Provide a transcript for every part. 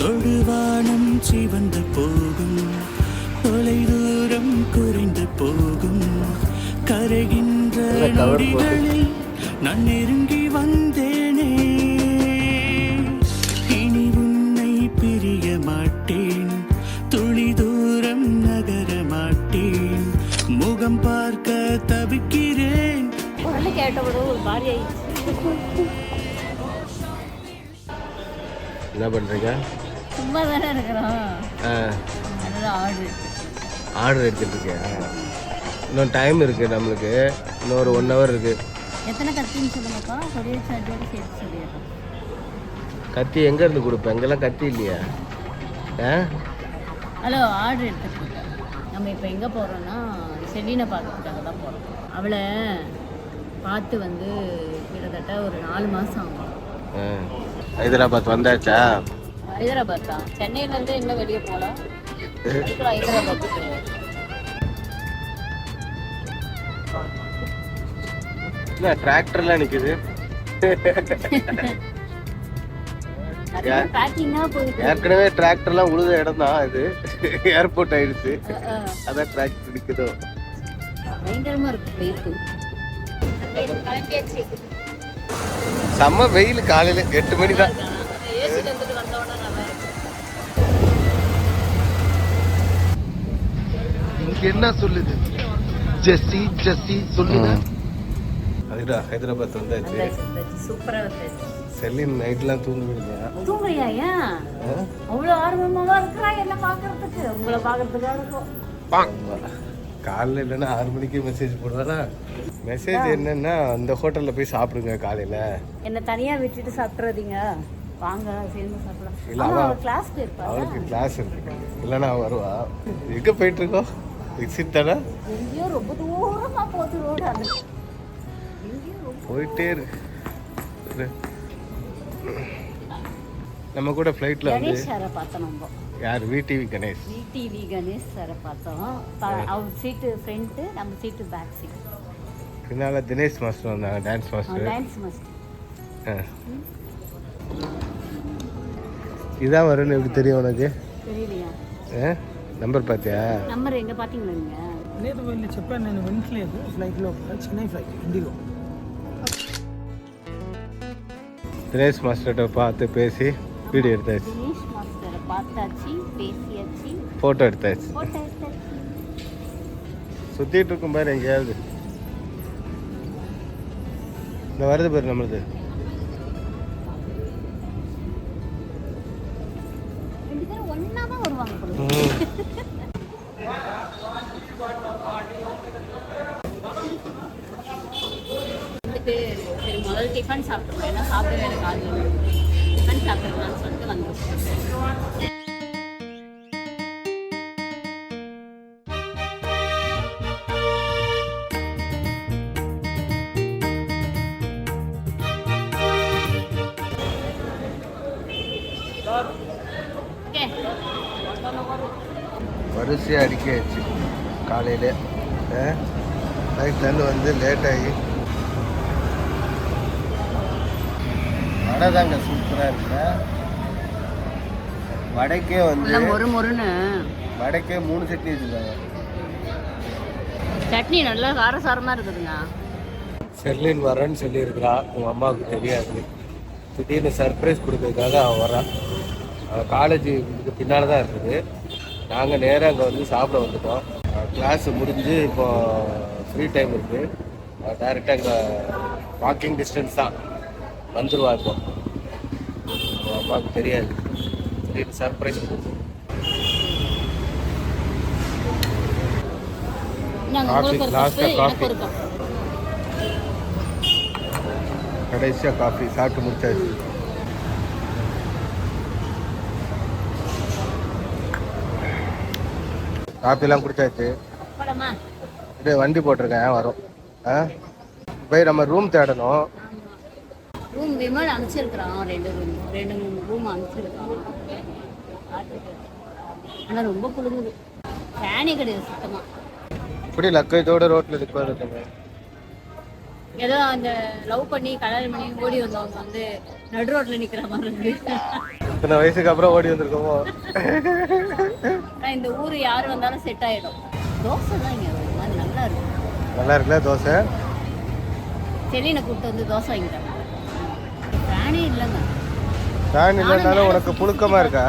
தொடுவானம் சிவந்து போகும். தொலைதூரம் குறைந்து போகும். கரைகின்ற நொடிகளில் நான் நெருங்கி வந்தேனே. இனி உன்னை பிரிய மாட்டேன். துளி தூரம் நகர மாட்டேன். முகம் பார்க்க தவிக்கிறேன். என்ன பண்ணுறீங்க சும்மா தானே இருக்கிறோம் அதுதான் ஆர்டர் ஆர்டர் எடுத்துட்டு இருக்கியா இன்னும் டைம் இருக்குது நம்மளுக்கு. இன்னொரு ஒன் ஹவர் இருக்குது எத்தனை கத்தின்னு சொல்லுங்கக்கா கொரியர் சார்ஜோட சேர்த்து சொல்லிடுறோம் கத்தி எங்கேருந்து கொடுப்பேன் இங்கெல்லாம் கத்தி இல்லையா? ஆ? ஹலோ ஆர்டர் எடுத்துருக்கேன் நம்ம இப்போ எங்கே போகிறோன்னா செலினை பார்க்கறதுக்காக தான் போகிறோம் அவளை பார்த்து வந்து கிட்டத்தட்ட ஒரு நாலு மாதம் ஆகும். ஹைதராபாத் வந்தாச்சா? ஹைதராபாத் தான் சென்னையிலேருந்து இன்னும் வெளியே போகலாம் ஹைதராபாத்துக்கு என்ன டிராக்டர்லாம் போயிட்டு ஏற்கனவே டிராக்டர்லாம் உழுத இடம் தான் இது ஏர்போர்ட் ஆயிடுச்சு. அதான் டிராக்டர் இருக்கு கிளம்பியாச்சு. செம்ம வெயில் காலையில எட்டு மணி தான் இங்க என்ன சொல்லுது? ஜெஸ்ஸி ஜெஸ்ஸி சொல்லுங்க. அதுடா ஹைதராபாத் வந்தாச்சு. சூப்பரா வந்தாச்சு. செல்லின் நைட்லாம் தூங்குவீங்க தூங்குறியா ஏன்? அவ்வளவு ஆர்வமாவா இருக்கிறா என்ன பாக்குறதுக்கு? உங்களை பாக்குறதுக்காக இருக்கும். காலைல இல்லைன்னா ஆறு மணிக்கு மெசேஜ் போடுவாரா மெசேஜ் என்னன்னா அந்த ஹோட்டல்ல போய் சாப்பிடுங்க காலையில. என்ன தனியா விட்டுட்டு சாப்பிட்றாதீங்க. வாங்க சேர்ந்து சாப்பிடலாம். இல்ல, அவளுக்கு கிளாஸ் இருக்கு. இல்லைன்னா வருவா. எங்க போயிட்டு இருக்கோம்? எங்கேயோ ரொம்ப தூரமா போகுது ரோடு அது. போயிட்டே இரு. நம்ம கூட ஃப்ளைட்ல வந்து சாரை பார்த்தோம் நம்ம. யார்? விடிவி கணேஷ். விடிவி கணேஷ் சாரை பார்த்தோம். அவர் சீட்டு ஃப்ரண்ட்டு நம்ம சீட்டு பேக் சீட் பின்னால தினேஷ் மாஸ்டர் வந்தாங்க டான்ஸ் மாஸ்டர் டான்ஸ் மஸ்ட் இதான் வரும்னு எப்படி தெரியும் உனக்கு? தெரியலையா? நம்பர் பார்த்தியா நம்பர் எங்க பாத்தீங்களா நீங்க లేదు వీళ్ళు చెప్పాను నేను వినట్లేదు ఫ్లైట్లో చెన్నై ఫ్లైట్ ఇండిగో தினேஷ் மாஸ்டர்கிட்ட பார்த்து பேசி வீடியோ எடுத்தாச்சு தினேஷ் மாஸ்டரை பார்த்தாச்சு பேசியாச்சு ஃபோட்டோ எடுத்தாச்சு போட்டோ எடுத்தாச்சு சுற்றிட்டு இருக்கும் பாரு எங்கேயாவது இந்த வருது பாரு நம்மளுது வந்துட்டு சரி முதல்ல டிஃபன் சாப்பிட்டுருவோம் ஏன்னா சாப்பிட வேற கால் டிஃபன் சாப்பிட்டுருக்கலாம்னு சொல்லிட்டு வந்தோம். ஓகே வரிசையாக அடிக்காச்சு காலையில். நைட்லேருந்து வந்து லேட் ஆகி வடை தாங்க சூப்பராக இருக்கு வடைக்கே வந்து நல்லா மொறு மொறுன்னு. வடைக்கே மூணு சட்னி வச்சுருக்காங்க. சட்னி நல்லா காரசாரமா இருக்குதுங்க. செர்லின் வரேன்னு சொல்லியிருக்கிறா. உங்கள் அம்மாவுக்கு தெரியாது. திடீர்னு சர்ப்ரைஸ் கொடுக்கறதுக்காக அவன் வரான் அவன் காலேஜ் இதுக்கு பின்னால் தான் இருக்குது. நாங்கள் நேராக அங்கே வந்து சாப்பிட வந்துட்டோம். கிளாஸ் முடிஞ்சு இப்போ ஃப்ரீ டைம் இருக்குது டேரெக்டாக இங்கே வாக்கிங் டிஸ்டன்ஸ் தான். வந்துடுவா இப்போ. அம்மாவுக்கு தெரியாது. திடீர்னு சர்ப்ரைஸ் coffee. ஒரு கப்பு கடைசியாக காஃபி சாப்பிட்டு முடிச்சாச்சு. காஃபிலாம் குடிச்சாச்சு. இது வண்டி போட்டிருக்கேன் வரும். போய் நம்ம ரூம் தேடணும். ரூம் விமல் அனுப்பிச்சிருக்கிறான் ரெண்டு ரூம் ரெண்டு மூணு ரூம் அனுப்பிச்சிருக்கான். ஆனால் ரொம்ப குளிருது. ஃபேனே கிடையாது சுத்தமாக இப்படி லக்கேஜோட ரோட்டில் இருக்கிறது ஏதோ அந்த லவ் பண்ணி கல்யாணம் பண்ணி ஓடி வந்தவங்க வந்து நடு ரோட்டில் நிற்கிற மாதிரி இருக்கு. இத்தனை வயசுக்கு அப்புறம் ஓடி வந்திருக்கோமோ? இந்த ஊர் யார் வந்தாலும் செட் ஆகிடும் தோசை தான் இங்கே நல்லா இருக்கும் நல்லா இருக்குல்ல தோசை? செல்லினை கூப்பிட்டு வந்து தோசை வாங்கிட்டாங்க ஃபேனே இல்லைங்க. ஃபேன் இல்லைனாலும் உனக்கு புழுக்கமா இருக்கா?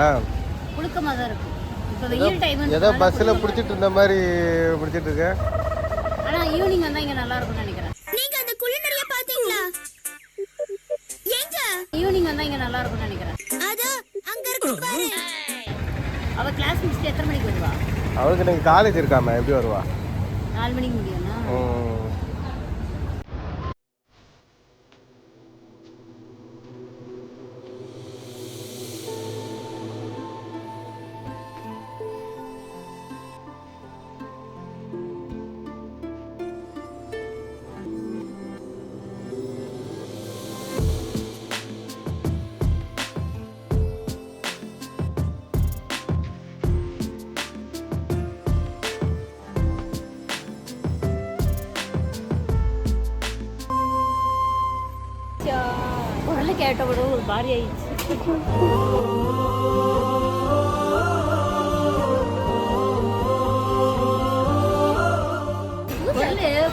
புழுக்கமாக தான் இருக்கும் இப்போ வெயில் டைம் ஏதோ பஸ்ஸில் பிடிச்சிட்டு இருந்த மாதிரி பிடிச்சிட்டு இருக்க. ஆனால் ஈவினிங் வந்தால் இங்கே நல்லா இருக்கும்னு நினைக்கிறேன். நீங்க அந்த குளிநடைய பாத்தீங்களா எங்க ஈவினிங் வந்தால் இங்கே நல்லா இருக்கும்னு நினைக்கிறேன். அது அங்க இருக்கு பாரு. அவள் கிளாஸ் முடிச்சுட்டு எத்தனை மணிக்கு வருவா? அவளுக்கு இன்னைக்கு காலேஜ் இருக்காம எப்படி வருவா? நாலு மணிக்கு முடியும்னா ம். குரலை கேட்ட விட ஒரு பாரி ஆயிடுச்சு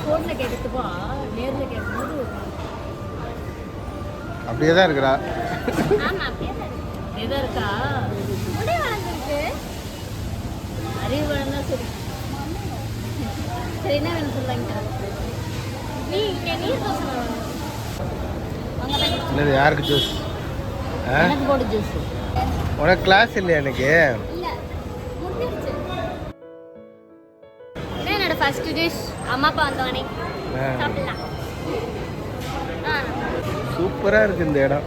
ஃபோன்ல கேட்டதுப்பா நேர்ல கேட்கும்போது அப்படியே தான் இருக்கிறா. ஆமா அப்படியே தான் இருக்கு. முடி வளர்ந்துருக்கு. அறிவு வளர்ந்தா சரி. சரி என்ன வேணும் சொல்லுவாங்க நீ நீர் தோசை என்னது யாருக்கு ஜூஸ் உனக்கு கிளாஸ் இல்லையா எனக்கு இல்ல முடிஞ்சிருச்சு. இதான் என்னோட ஃபர்ஸ்ட் டிஷ் அம்மா அப்பா வந்தவனே சாப்பிடலாம். ஆ. சூப்பராக இருக்கு இந்த இடம்.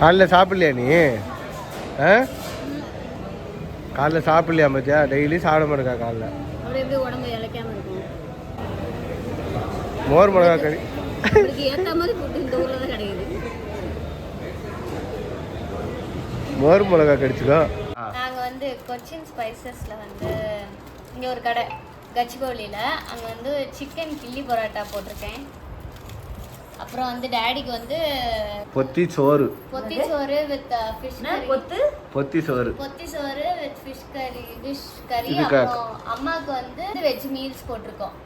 காலைல சாப்பிடலையா நீ? ஆ? காலைல சாப்பிடலையா மத்தியா டெய்லி சாப்பிட மாட்டேக்கா காலைல. அப்படி எப்படி உடம்பு இழைக்காம இருக்கும் மோர் மிளகா கறி. உங்களுக்கு ஏத்த மாதிரி ஃபுட் இந்த ஊர்ல தான் கிடைக்குது. மோர் மிளகா கடிச்சுக்கோ நாங்கள் வந்து கொச்சின் ஸ்பைசஸில் வந்து இங்கே ஒரு கடை கச்சிபவுலியில் அங்கே வந்து சிக்கன் கில்லி பரோட்டா போட்டிருக்கேன். அப்புறம் வந்து டேடிக்கு வந்து பொத்தி சோறு. பொத்தி சோறு வித் ஃபிஷ் கறி கொத்து பொத்தி? சோறு. பொத்தி சோறு வித் ஃபிஷ் கறி ஃபிஷ் கறி? அப்புறம் அம்மாவுக்கு வந்து வெஜ் மீல்ஸ் போட்டிருக்கோம்.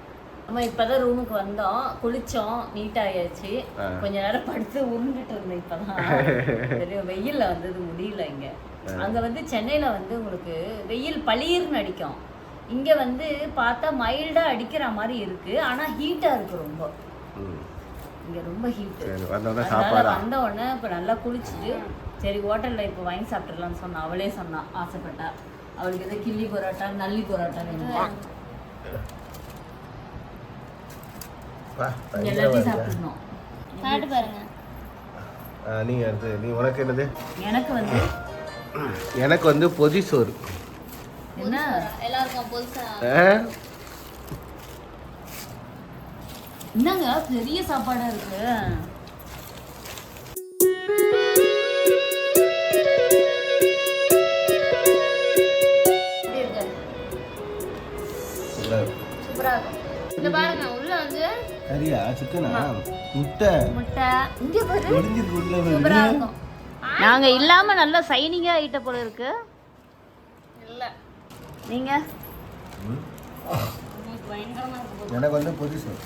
நம்ம இப்பதான் ரூமுக்கு வந்தோம். குளிச்சோம். நீட் ஆயாச்சு. கொஞ்ச நேரம் படுத்து உருண்டுட்டு இருந்தேன் இப்பதான். வெயில்ல வந்தது முடியல இங்க. அங்க வந்து சென்னையில வந்து உங்களுக்கு வெயில் பளிர்னு அடிக்கும். இங்க வந்து பார்த்தா மைல்டா அடிக்கிற மாதிரி இருக்கு. ஆனா ஹீட்டா இருக்கு ரொம்ப. ம். இங்க ரொம்ப ஹீட் அதனால வந்த உடனே இப்போ நல்லா குளிச்சுட்டு சரி ஹோட்டல்ல இப்போ வாங்கி சாப்பிட்டுலாம்னு சொன்னா அவளே சொன்னா ஆசைப்பட்டா. அவளுக்கு எது கிள்ளி பரோட்டா நல்லி பரோட்டா வேணும்? எல்லாத்தையும்? சாப்பிட்டுருந்தோம் சாப்பிட்டு பாருங்க. நீ அடுத்து நீ உனக்கு என்னது? எனக்கு வந்து எனக்கு வந்து பொதி சோறு என்ன எல்லாருக்கும் புதுசா ஆ? என்னங்க பெரிய சாப்பாடா இருக்கு? எப்படி இருக்கு? நல்லா இருக்கு. சூப்பராக இருக்கும் இந்த பாருங்க உள்ள வந்து கறியா சிக்கனா முட்டை? முட்டை. இங்கே பாரு. ஒளிஞ்சிருக்கு உள்ள சூப்பராக இருக்கும். நாங்க இல்லாம நல்லா சைனிங்கா ஆயிட்ட போல இருக்கு. இல்லை. நீங்க? எனக்கு வந்து பொதி சோறு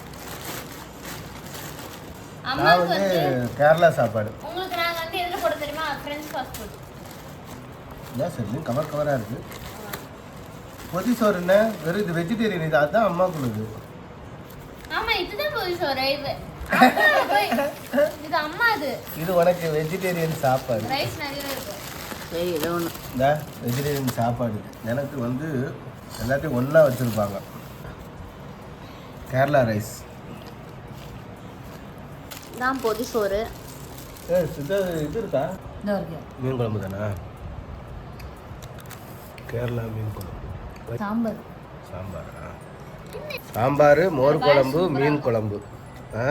நான் அம்மாவுக்கு வந்து கேரளா சாப்பாடு. உங்களுக்கு நாங்கள் வந்து எதில் போட தெரியுமா? ஃப்ரெண்ட்ஸ் ஃபாஸ்ட் ஃபுட் என்ன சரி கவர் கவராக இருக்கு. பொதி சோறு என்ன? வெறும் இது வெஜிடேரியன் இது அதுதான் அம்மா கொடுது ஆமா இதுதான் போய் சோறு இது. இது அம்மா இது இது உனக்கு வெஜிடேரியன் சாப்பாடு. ரைஸ் நிறைய இருக்கு. சரி ஏதோ வெஜிடேரியன் சாப்பாடு. எனக்கு வந்து எல்லாத்தையும் ஒன்றா வச்சுருப்பாங்க. கேரளா ரைஸ் தான் பொதி சோறு. இது இது இருக்கா? மீன் குழம்பு தானே? கேரளா மீன் குழம்பு. சாம்பார். சாம்பாரா? சாம்பார் மோர் குழம்பு மீன் குழம்பு. ஆ?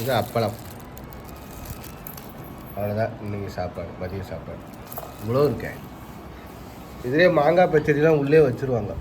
இது அப்பளம். அவ்வளோதான் இன்னைக்கு சாப்பாடு மதிய சாப்பாடு. இவ்வளோ இருக்கேன். இதுலேயே மாங்காய் பச்சடிலாம் உள்ளே வச்சுருவாங்க.